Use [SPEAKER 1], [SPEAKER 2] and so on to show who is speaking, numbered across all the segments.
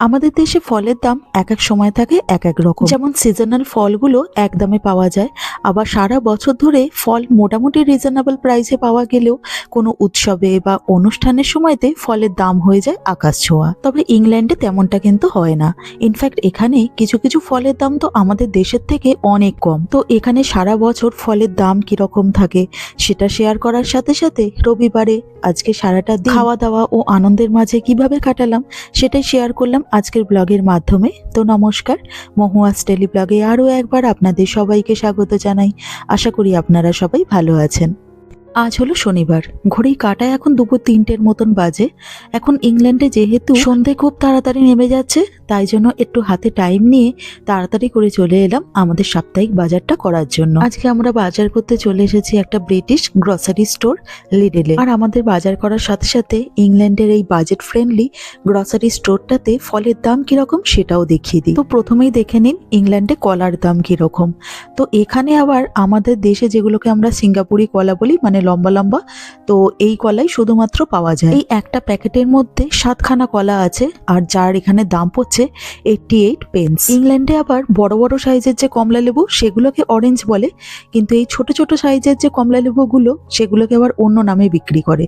[SPEAKER 1] আমাদের দেশে ফলের দাম এক এক সময় থাকে এক এক রকম। যেমন সিজনাল ফলগুলো এক দামে পাওয়া যায় আবার সারা বছর ধরে ফল মোটামুটি রিজনেবল প্রাইসে পাওয়া গেলেও কোনো উৎসবে বা অনুষ্ঠানের সময়তে ফলের দাম হয়ে যায় আকাশ ছোঁয়া। তবে ইংল্যান্ডে তেমনটা কিন্তু হয় না। ইনফ্যাক্ট এখানে কিছু কিছু ফলের দাম তো আমাদের দেশের থেকে অনেক কম। তো এখানে সারা বছর ফলের দাম কীরকম থাকে সেটা শেয়ার করার সাথে সাথে রবিবারে আজকে সারাটা খাওয়া দাওয়া ও আনন্দের মাঝে কীভাবে কাটালাম সেটাই শেয়ার করলাম আজকের ব্লগের মাধ্যমে। তো নমস্কার, মহুয়াস টেলি ব্লগে আরও একবার আপনাদের সবাইকে স্বাগত জানাই। আশা করি আপনারা সবাই ভালো আছেন। আজ হলো শনিবার। ঘড়ির কাটায় এখন দুপুর তিনটের মতন বাজে। এখন ইংল্যান্ডে যেহেতু সন্ধে খুব তাড়াতাড়ি নেমে যাচ্ছে, তাই জন্য একটু হাতে টাইম নিয়ে তাড়াতাড়ি করে চলে এলাম আমাদের সাপ্তাহিক বাজারটা করার জন্য। আজকে আমরা বাজার করতে চলে এসেছি একটা ব্রিটিশ গ্রসারি স্টোর লিডেলে আর আমাদের বাজার করার সাথে সাথে ইংল্যান্ডের এই বাজেট ফ্রেন্ডলি গ্রসারি স্টোরটাতে ফলের দাম কীরকম সেটাও দেখিয়ে দিই। তো প্রথমেই দেখে নিন ইংল্যান্ডে কলার দাম কীরকম। তো এখানে আবার আমাদের দেশে যেগুলোকে আমরা সিঙ্গাপুরি কলা বলি মানে লম্বা লম্বা। তো এই কলাই শুধুমাত্র পাওয়া যায়। এই একটা প্যাকেটের মধ্যে সাতখানা কলা আছে আর যার এখানে দাম পড়ছে এইটটি এইট পেন্স ইংল্যান্ডে আবার বড় বড় সাইজের যে কমলা লেবু, সেগুলোকে অরেঞ্জ বলে। কিন্তু এই ছোট ছোট সাইজের যে কমলা লেবুগুলো, সেগুলোকে আবার অন্য নামে বিক্রি করে।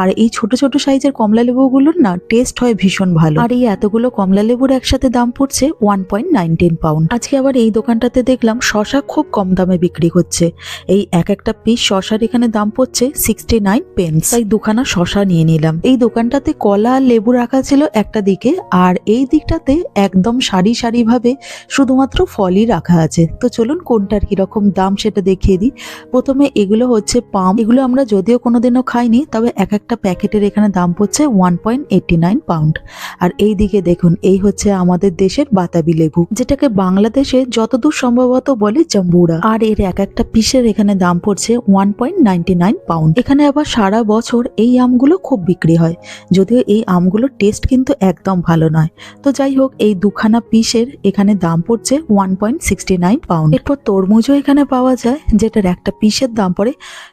[SPEAKER 1] আর এই ছোট ছোট সাইজের কমলা লেবুগুলোর না টেস্ট হয় ভীষণ ভালো। আর এই এতগুলো কমলা লেবুর একসাথে দাম পড়ছে ওয়ান পয়েন্ট পাউন্ড আজকে আবার এই দোকানটাতে দেখলাম শশা খুব কম দামে বিক্রি হচ্ছে। এই এক একটা পিস শশার এখানে দাম পড়ছে সিক্সটি নাইন পেন্স তাই দুখানা শশা নিয়ে নিলাম। এই দোকানটাতে কলা আর লেবু রাখা ছিল একটা দিকে, আর এই দিকটাতে একদম সারি সারি ভাবে শুধুমাত্র ফলই রাখা আছে। তো চলুন কোনটার কীরকম দাম সেটা দেখিয়ে দিই। প্রথমে এগুলো হচ্ছে পাম। এগুলো আমরা যদিও কোনোদিনও খাইনি, তবে এক একটা প্যাকেটের এখানে দাম পড়ছে ওয়ান পয়েন্ট নাইন পাউন্ড আর এই দিকে দেখুন, এই হচ্ছে আমাদের দেশের বাতাবি লেবু, যেটাকে বাংলাদেশে যতদূর সম্ভবত বলে জাম্বুরা। আর এর এক একটা পিসের এখানে দাম পড়ছে ওয়ান পয়েন্ট নাইন পাউন্ড এখানে আবার সারা বছর এই আমগুলো খুব বিক্রি হয়। যদিও এই আমগুলোর টেস্ট কিন্তু একদম ভালো নয়। তো যাই হোক, এই দুখানা পিসের এখানে দাম পড়ছে one point sixty nine pound এরপর তরমুজও এখানে পাওয়া যায়, যেটার একটা পিসের দাম পড়ে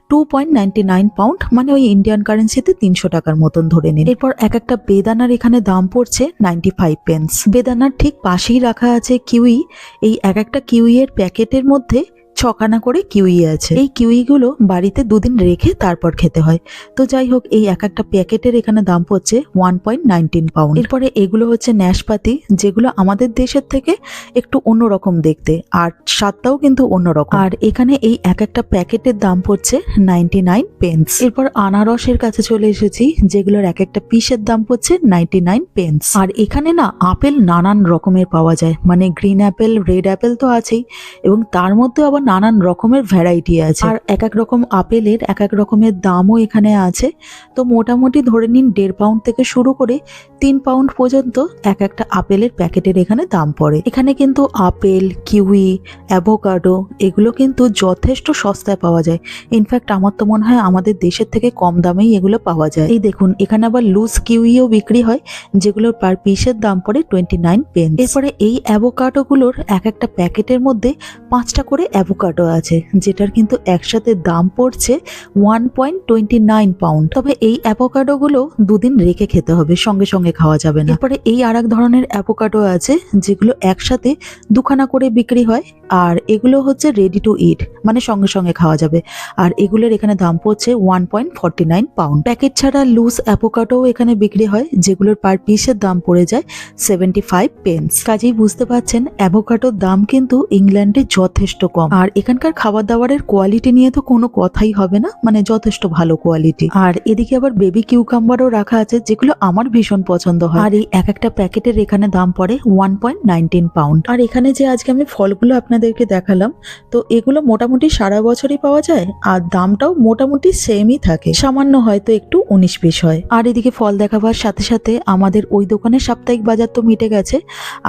[SPEAKER 1] two point ninety nine pound মানে ওই ইন্ডিয়ান কারেন্সিতে তিনশো টাকার মতন ধরে নিন। এরপর এক একটা বেদানার এখানে দাম পড়ছে নাইনটি ফাইভ পেন্স বেদানার ঠিক পাশেই রাখা আছে কিউই। এই এক একটা কিউই এর প্যাকেটের মধ্যে ছখানা করে কিউই আছে। এই কিউইগুলো বাড়িতে দুদিন রেখে তারপর খেতে হয়। তো যাই হোক, এই এক একটা প্যাকেটের এখানে দাম পড়ছে ওয়ান পয়েন্ট নাইনটিন পাউন্ড এরপরে এগুলো হচ্ছে ন্যাশপাতি, যেগুলো আমাদের দেশের থেকে একটু অন্যরকম দেখতে, আর স্বাদটাও কিন্তু অন্যরকম। আর এখানে এই এক একটা প্যাকেটের দাম পড়ছে নাইনটি নাইন পেন্স এরপর আনারসের কাছে চলে এসেছি, যেগুলোর এক একটা পিসের দাম পড়ছে নাইনটি নাইন পেন্স আর এখানে না আপেল নানান রকমের পাওয়া যায় মানে গ্রিন অ্যাপেল রেড অ্যাপেল তো আছেই, এবং তার মধ্যে আবার নানান রকমের ভ্যারাইটি আছে। আর এক এক রকম আপেলের এক এক রকমের দামও এখানে আছে। তো মোটামুটি ধরে নিন দেড় পাউন্ড থেকে শুরু করে তিন পাউন্ড পর্যন্ত এক একটা আপেলের প্যাকেটের এখানে দাম পড়ে। এখানে কিন্তু আপেল, কিউই, অ্যাভোকাডো এগুলো কিন্তু যথেষ্ট সস্তায় পাওয়া যায়। ইনফ্যাক্ট আমার তো মনে হয় আমাদের দেশের থেকে কম দামেই এগুলো পাওয়া যায়। এই দেখুন, এখানে আবার লুজ কিউইও বিক্রি হয়, যেগুলোর পার পিসের দাম পড়ে টোয়েন্টি নাইন পেন এরপরে এই অ্যাভোকাডোগুলোর এক একটা প্যাকেটের মধ্যে পাঁচটা করে অ্যাভোকাডো আছে, যেটার কিন্তু একসাথে দাম পড়ছে one point twenty nine pound তবে এই অ্যাভোকাডোগুলো দুদিন রেখে খেতে হবে, সঙ্গে সঙ্গে খাওয়া যাবে না। এরপরে এই আর ধরনের অ্যাভোকাডো আছে, যেগুলো একসাথে দুখানা করে বিক্রি হয়, আর এগুলো হচ্ছে রেডি টু ইট মানে সঙ্গে সঙ্গে খাওয়া যাবে। আর এগুলোর এখানে দাম পড়ছে one point forty nine pound packet ছাড়া লুজ অ্যাভোকাডোও এখানে বিক্রি হয়, যেগুলোর পার পিসের দাম পড়ে যায় সেভেন্টি ফাইভ পেন্স কাজেই বুঝতে পারছেন অ্যাভোকাডোর দাম কিন্তু ইংল্যান্ডে যথেষ্ট কম। আর এখানকার খাবার দাবারের কোয়ালিটি নিয়ে তো কোনো কথাই হবে না মানে যথেষ্ট ভালো কোয়ালিটি আর এদিকে আবার বেবি কিউকাম্বারও রাখা আছে, যেগুলো আমার ভীষণ পছন্দ হয়। আর এই এক একটা প্যাকেটের এখানে দাম পড়ে ওয়ান পয়েন্ট নাইনটিন পাউন্ড আর এখানে যে আজকে আমি ফলগুলো আপনাদেরকে দেখালাম, তো এগুলো মোটামুটি সারা বছরই পাওয়া যায়, আর দামটাও মোটামুটি সেমই থাকে। সামান্য হয়তো একটু উনিশ বিশ হয়। আর এদিকে ফল দেখাবার সাথে সাথে আমাদের ওই দোকানের সাপ্তাহিক বাজার তো মিটে গেছে,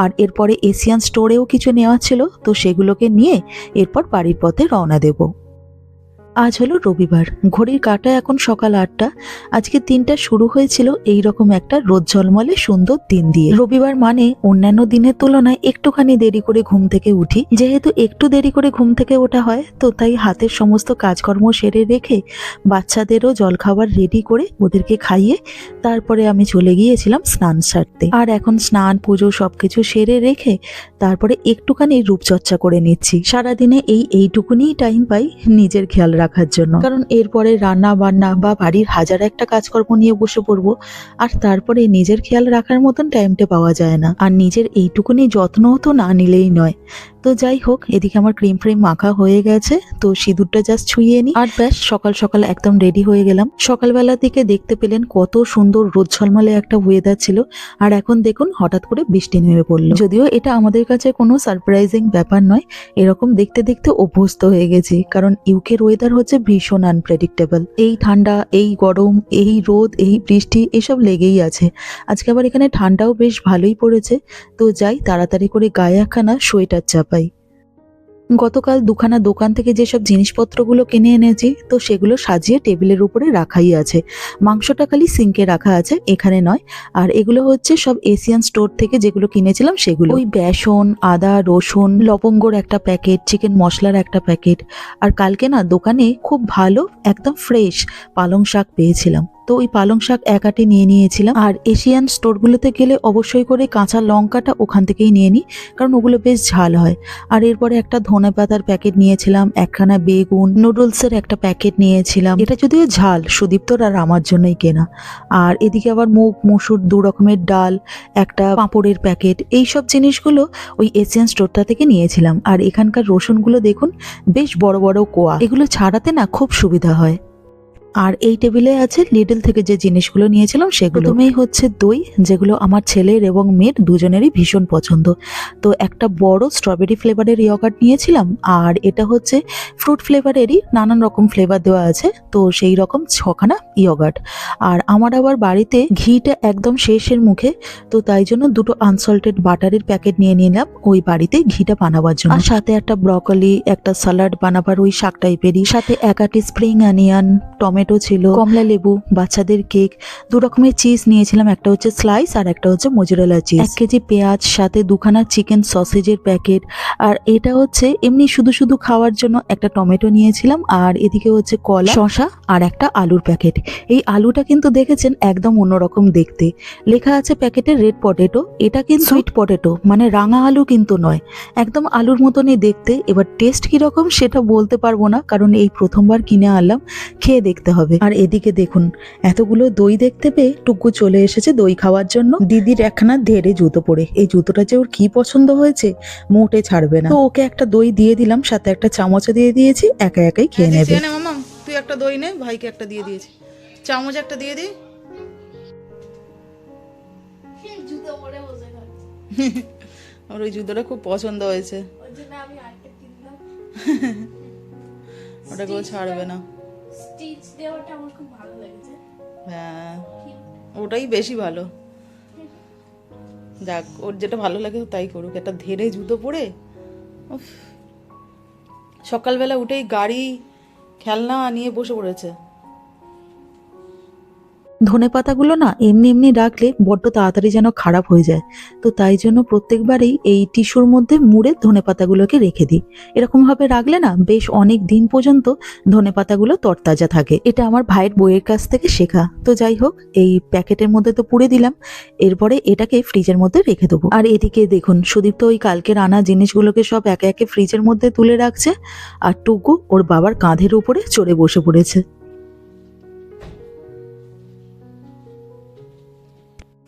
[SPEAKER 1] আর এরপরে এশিয়ান স্টোরেও কিছু নেওয়া ছিল, তো সেগুলোকে নিয়ে এরপর বাড়ির পথে রওনা দেব। আজ হলো রবিবার। ঘড়ির কাটা এখন সকাল আটটা। আজকে দিনটা শুরু হয়েছিল এই রকম একটা রোদ ঝলমলে সুন্দর দিন দিয়ে। রবিবার মানে অন্যান্য দিনের তুলনায় একটুখানি দেরি করে ঘুম থেকে উঠি। যেহেতু একটু দেরি করে ঘুম থেকে ওঠা হয়, তো তাই হাতের সমস্ত কাজকর্ম সেরে রেখে বাচ্চাদেরও জলখাবার রেডি করে ওদেরকে খাইয়ে তারপরে আমি চলে গিয়েছিলাম স্নান সারতে। আর এখন স্নান, পুজো সবকিছু সেরে রেখে তারপরে একটুখানি রূপচর্চা করে নিচ্ছি। সারাদিনে এই এইটুকুনি টাইম পাই নিজের খেয়াল রাখার জন্য। কারণ এরপরে রান্না বান্না বা বাড়ির হাজার একটা কাজকর্ম নিয়ে বসে পড়ব, আর তারপরে নিজের খেয়াল রাখার মতন টাইমটা পাওয়া যায় না। আর নিজের এইটুকুনি যত্নও তো না নিলেই নয়। তো যাই হোক, এদিকে আমার ক্রিম ফ্রিম মাখা হয়ে গেছে, তো সিঁদুরটা জাস্ট ছুঁয়ে নিই আর ব্যাস, সকাল সকাল একদম রেডি হয়ে গেলাম। সকালবেলা দিকে দেখতে পেলেন কত সুন্দর রোদ ঝলমলে একটা ওয়েদার ছিল, আর এখন দেখুন হঠাৎ করে বৃষ্টি নেমে পড়ল। যদিও এটা আমাদের কাছে কোনো সারপ্রাইজিং ব্যাপার নয়, এরকম দেখতে দেখতে অভ্যস্ত হয়ে গেছি, কারণ ইউকের ওয়েদার হচ্ছে ভীষণ আনপ্রেডিক্টেবল এই ঠান্ডা, এই গরম, এই রোদ, এই বৃষ্টি, এসব লেগেই আছে। আজকে আবার এখানে ঠান্ডাও বেশ ভালোই পড়েছে। তো যাই, তাড়াতাড়ি করে গায়ে একখানা সোয়েটার চাপাই। গতকাল দুখানা দোকান থেকে যেসব জিনিসপত্রগুলো কিনে এনেছি, তো সেগুলো সাজিয়ে টেবিলের উপরে রাখাই আছে। মাংসটা খালি সিঙ্কে রাখা আছে, এখানে নয়। আর এগুলো হচ্ছে সব এশিয়ান স্টোর থেকে যেগুলো কিনেছিলাম সেগুলো। ওই বেসন, আদা, রসুন, লবঙ্গর একটা প্যাকেট, চিকেন মশলার একটা প্যাকেট। আর কালকে না দোকানে খুব ভালো, একদম ফ্রেশ পালং শাক পেয়েছিলাম। তো ওই পালং শাক এক আটে নিয়ে নিয়েছিলাম। আর এশিয়ান স্টোরগুলোতে গেলে অবশ্যই করে কাঁচা লঙ্কাটা ওখান থেকেই নিয়ে নিই কারণ ওগুলো বেশ ঝাল হয়। আর এরপরে একটা ধনে পাতার প্যাকেট নিয়েছিলাম, একখানা বেগুন, নুডলসের একটা প্যাকেট নিয়েছিলাম। এটা যদিও ঝাল, সুদীপ্তর আর আমার জন্যই কেনা। আর এদিকে আবার মুগ, মসুর, দু রকমের ডাল, একটা পাঁপড়ের প্যাকেট এই সব জিনিসগুলো ওই এশিয়ান স্টোরটা থেকে নিয়েছিলাম। আর এখানকার রসুনগুলো দেখুন, বেশ বড় বড় কোয়া। এগুলো ছাড়াতে না খুব সুবিধা হয়। আর এই টেবিলে আছে লিডল থেকে যে জিনিসগুলো নিয়েছিলাম সেগুলো। প্রথমেই হচ্ছে দই যেগুলো আমার ছেলের এবং মেয়ের দুজনেরই ভীষণ পছন্দ। তো একটা বড় স্ট্রবেরি ফ্লেভারের ইয়গার্ট নিয়েছিলাম আর এটা হচ্ছে ফ্রুট ফ্লেভারেরই নানান রকম ফ্লেভার দেওয়া আছে তো সেই রকম ছখানা ইয়গার্ট আর আমার আবার বাড়িতে ঘিটা একদম শেষের মুখে তো তাই জন্য দুটো আনসল্টেড বাটারের প্যাকেট নিয়ে নিলাম ওই বাড়িতে ঘিটা বানাবার জন্য। আর সাথে একটা ব্রকলি একটা স্যালাড বানাবার ওই শাক টাইপেরই সাথে এক একাটি স্প্রিং অনিয়ন টমেটো ছিল কমলা লেবু বাচ্চাদের কেক দু রকমের চিজ নিয়েছিলাম একটা হচ্ছে স্লাইস আর একটা হচ্ছে মোজরেলা চিজ এক কেজি পেঁয়াজ সাথে দুখানা চিকেন সসেজের প্যাকেট আর এটা হচ্ছে এমনি শুধু শুধু খাওয়ার জন্য একটা টমেটো নিয়েছিলাম আর এদিকে হচ্ছে কলা শশা আর একটা আলুর প্যাকেট এই আলুটা কিন্তু দেখেছেন একদম অন্যরকম দেখতে। লেখা আছে প্যাকেটে রেড পটেটো এটা কিন্তু সুইট পটেটো মানে রাঙা আলু কিন্তু নয়। একদম আলুর মতনই দেখতে এবার টেস্ট কীরকম সেটা বলতে পারব না কারণ এই প্রথমবার কিনে আনলাম খেয়ে দেখতে হবে। আর এদিকে দেখুন এতগুলো দই দেখতে পেয়ে টুকু চলে এসেছে দই খাওয়ার জন্য। দিদির একখানা ধেড়ে জুতো পরে। এই জুতোটা যে ওর কি পছন্দ হয়েছে মোটে ছাড়বে না। তো ওকে একটা দই দিয়ে দিলাম সাথে একটা চামচও দিয়ে দিয়েছি একা একাই খেয়ে নেবে।
[SPEAKER 2] তুই একটা দই নে ভাইকে একটা দিয়ে দিয়েছি। চামচ একটা দিয়ে দি। আমার ওই জুতোটা খুব পছন্দ হয়েছে।
[SPEAKER 3] ওই জন্য আমি আরেকটা কিনলাম।
[SPEAKER 2] ওটাকে ও ছাড়বে না।
[SPEAKER 3] স্টিচ দেওয়াটা আমার খুব ভালো লেগেছে।
[SPEAKER 2] হ্যাঁ ওটাই বেশি ভালো। যাক ওর যেটা ভালো লাগে তাই করুক। একটা ধেরে জুতো পরে উফ। সকালবেলা উঠেই গাড়ি খেলনা নিয়ে বসে পড়েছে।
[SPEAKER 1] ধনে পাতাগুলো না এমনি এমনি রাখলে বড্ড তাড়াতাড়ি যেন খারাপ হয়ে যায়। তো তাই জন্য প্রত্যেকবারেই এই টিস্যুর মধ্যে মুড়ে ধনে পাতাগুলোকে রেখে দিই। এরকমভাবে রাখলে না বেশ অনেক দিন পর্যন্ত ধনে পাতাগুলো তরতাজা থাকে। এটা আমার ভাইয়ের বইয়ের কাছ থেকে শেখা। তো যাই হোক, এই প্যাকেটের মধ্যে তো পুড়ে দিলাম। এরপরে এটাকে ফ্রিজের মধ্যে রেখে দেবো। আর এদিকে দেখুন, সুদীপ তো ওই কালকের আনা জিনিসগুলোকে সব একে একে ফ্রিজের মধ্যে তুলে রাখছে। আর টুকু ওর বাবার কাঁধের উপরে চড়ে বসে পড়েছে।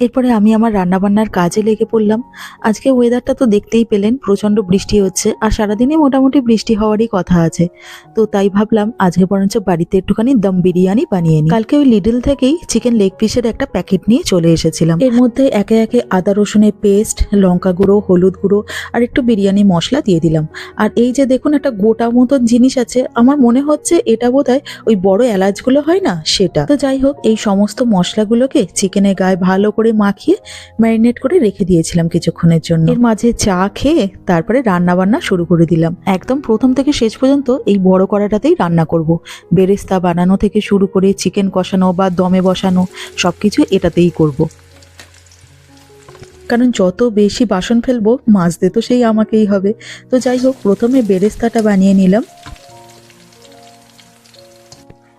[SPEAKER 1] এরপরে আমি আমার রান্নাবান্নার কাজে লেগে পড়লাম। আজকে ওয়েদারটা তো দেখতেই পেলেন, প্রচণ্ড বৃষ্টি হচ্ছে আর সারাদিনই মোটামুটি বৃষ্টি হওয়ারই কথা আছে। তো তাই ভাবলাম আজকে বরঞ্চ বাড়িতে একটুখানি দম বিরিয়ানি বানিয়ে নিই। কালকে ওই লিডল থেকেই চিকেন লেগ পিসের একটা প্যাকেট নিয়ে চলে এসেছিলাম। এর মধ্যে একে একে আদা রসুনের পেস্ট লঙ্কা গুঁড়ো, হলুদ গুঁড়ো আর একটু বিরিয়ানি মশলা দিয়ে দিলাম। আর এই যে দেখুন একটা গোটা মতন জিনিস আছে, আমার মনে হচ্ছে এটা বোধহয় ওই বড় এলাচগুলো হয় না, সেটা। তো যাই হোক, এই সমস্ত মশলাগুলোকে চিকেনের গায়ে ভালো করে মাখিয়ে ম্যারিনেট করে রেখে দিয়েছিলাম কিছুক্ষণের জন্য। এর মাঝে চা খেয়ে তারপরে রান্না বান্না শুরু করে দিলাম। একদম প্রথম থেকে শেষ পর্যন্ত এই বড় কড়াটাতেই রান্না করব। বেরেস্তা বানানো থেকে শুরু করে চিকেন কষানো বা দমে বসানো সব কিছু এটাতেই করব। কারণ যত বেশি বাসন ফেলব, মাজতে তো সেই আমাকেই হবে। তো যাই হোক, প্রথমে বেরেস্তাটা বানিয়ে নিলাম।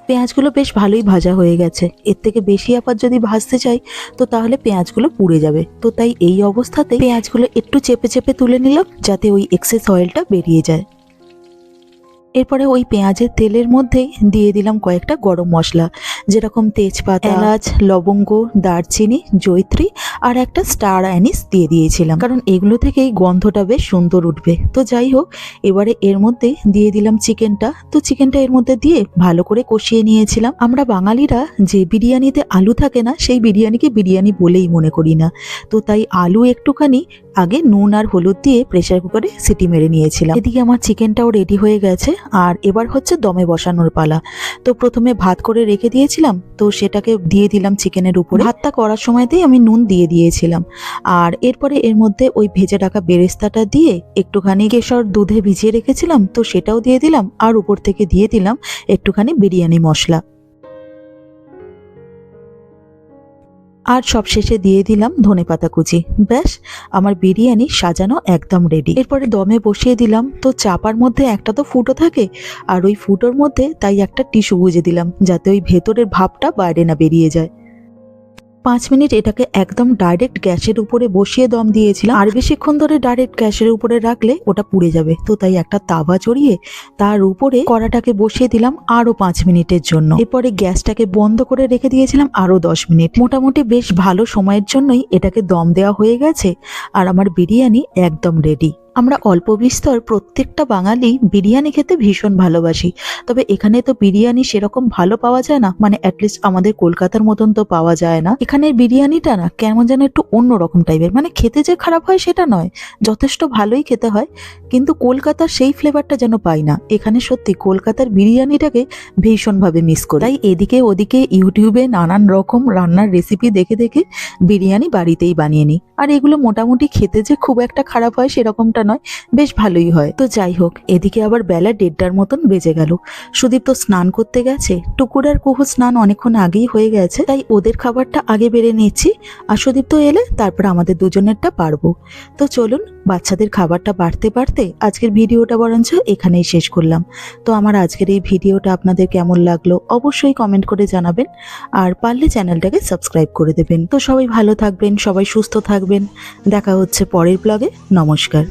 [SPEAKER 1] পেঁয়াজগুলো বেশ ভালোই ভাজা হয়ে গেছে। এর থেকে বেশি আবার যদি ভাজতে চাই, তো তাহলে পেঁয়াজগুলো পুড়ে যাবে। তো তাই এই অবস্থাতে পেঁয়াজগুলো একটু চেপে চেপে তুলে নিলাম, যাতে ওই এক্সেস অয়েলটা বেরিয়ে যায়। এরপরে ওই পেঁয়াজের তেলের মধ্যেই দিয়ে দিলাম কয়েকটা গরম মশলা। যেরকম তেজপাতা, এলাচ, লবঙ্গ, দারচিনি জৈত্রী আর একটা স্টার অ্যানিস দিয়ে দিয়েছিলাম। কারণ এগুলো থেকেই গন্ধটা বেশ সুন্দর উঠবে। তো যাই হোক, এবারে এর মধ্যে দিয়ে দিলাম চিকেনটা। তো চিকেনটা এর মধ্যে দিয়ে ভালো করে কষিয়ে নিয়েছিলাম। আমরা বাঙালিরা যে বিরিয়ানিতে আলু থাকে না, সেই বিরিয়ানিকে বিরিয়ানি বলেই মনে করি না। তো তাই আলু একটুখানি আগে নুন আর হলুদ দিয়ে প্রেসার কুকারে সিটি মেরে নিয়েছিলাম। এদিকে আমার চিকেনটাও রেডি হয়ে গেছে। আর এবার হচ্ছে দমে বসানোর পালা। তো প্রথমে ভাত করে রেখে দিয়েছিলাম তো সেটাকে দিয়ে দিলাম চিকেনের উপরে। ভাতটা করার সময়তেই আমি নুন দিয়ে দিয়েছিলাম। আর এরপরে এর মধ্যে ওই ভেজে রাখা বেরেস্তাটা দিয়ে একটুখানি কেশর দুধে ভিজিয়ে রেখেছিলাম, তো সেটাও দিয়ে দিলাম। আর উপর থেকে দিয়ে দিলাম একটুখানি বিরিয়ানি মশলা। আর সব শেষে দিয়ে দিলাম ধনে পাতা কুচি। ব্যাস, আমার বিরিয়ানি সাজানো একদম রেডি এরপরে দমে বসিয়ে দিলাম, তো চাপার মধ্যে একটা তো ফুটো থাকে, আর ওই ফুটোর মধ্যে তাই একটা টিস্যু গুঁজে দিলাম, যাতে ওই ভেতরের ভাবটা বাইরে না বেরিয়ে যায়। পাঁচ মিনিট এটাকে একদম ডাইরেক্ট গ্যাসের উপরে বসিয়ে দম দিয়েছিলাম। আর বেশিক্ষণ ধরে ডাইরেক্ট গ্যাসের উপরে রাখলে ওটা পুড়ে যাবে। তো তাই একটা তাওয়া চড়িয়ে তার উপরে কড়াটাকে বসিয়ে দিলাম আরও পাঁচ মিনিটের জন্য। এরপরে গ্যাসটাকে বন্ধ করে রেখে দিয়েছিলাম আরও দশ মিনিট। মোটামুটি বেশ ভালো সময়ের জন্যই এটাকে দম দেওয়া হয়ে গেছে। আর আমার বিরিয়ানি একদম রেডি আমরা অল্প বিস্তর প্রত্যেকটা বাঙালি বিরিয়ানি খেতে ভীষণ ভালোবাসি। তবে এখানে তো বিরিয়ানি সেরকম ভালো পাওয়া যায় না মানে অ্যাটলিস্ট আমাদের কলকাতার মতন তো পাওয়া যায় না। এখানের বিরিয়ানিটা না কেমন যেন একটু অন্যরকম টাইপের মানে খেতে যে খারাপ হয় সেটা নয়, যথেষ্ট ভালোই খেতে হয়, কিন্তু কলকাতার সেই ফ্লেভারটা যেন পাই না। এখানে সত্যি কলকাতার বিরিয়ানিটাকে ভীষণভাবে মিস করি। তাই এদিকে ওদিকে ইউটিউবে নানান রকম রান্নার রেসিপি দেখে দেখে বিরিয়ানি বাড়িতেই বানিয়ে নিই। আর এগুলো মোটামুটি খেতে যে খুব একটা খারাপ হয় সেরকমটা নয়, বেশ ভালোই হয়। তো যাই হোক, এদিকে আবার বেলা দেড়টার মতন বেজে গেল। সুদীপ তো স্নান করতে গেছে। টুকুর আর কুহু স্নান অনেকক্ষণ আগেই হয়ে গেছে, তাই ওদের খাবারটা আগে বেড়ে নিচ্ছি। আর সুদীপ তো এলে তারপর আমাদের দুজনেরটা পারব। তো চলুন, বাচ্চাদের খাবারটা বাড়তে বাড়তে আজকের ভিডিওটা বরঞ্চ এখানেই শেষ করলাম। তো আমার আজকের এই ভিডিওটা আপনাদের কেমন লাগল অবশ্যই কমেন্ট করে জানাবেন। আর পারলে চ্যানেলটাকে সাবস্ক্রাইব করে দেবেন। তো সবাই ভালো থাকবেন, সবাই সুস্থ থাকবেন। দেখা হচ্ছে পরের ব্লগে। নমস্কার।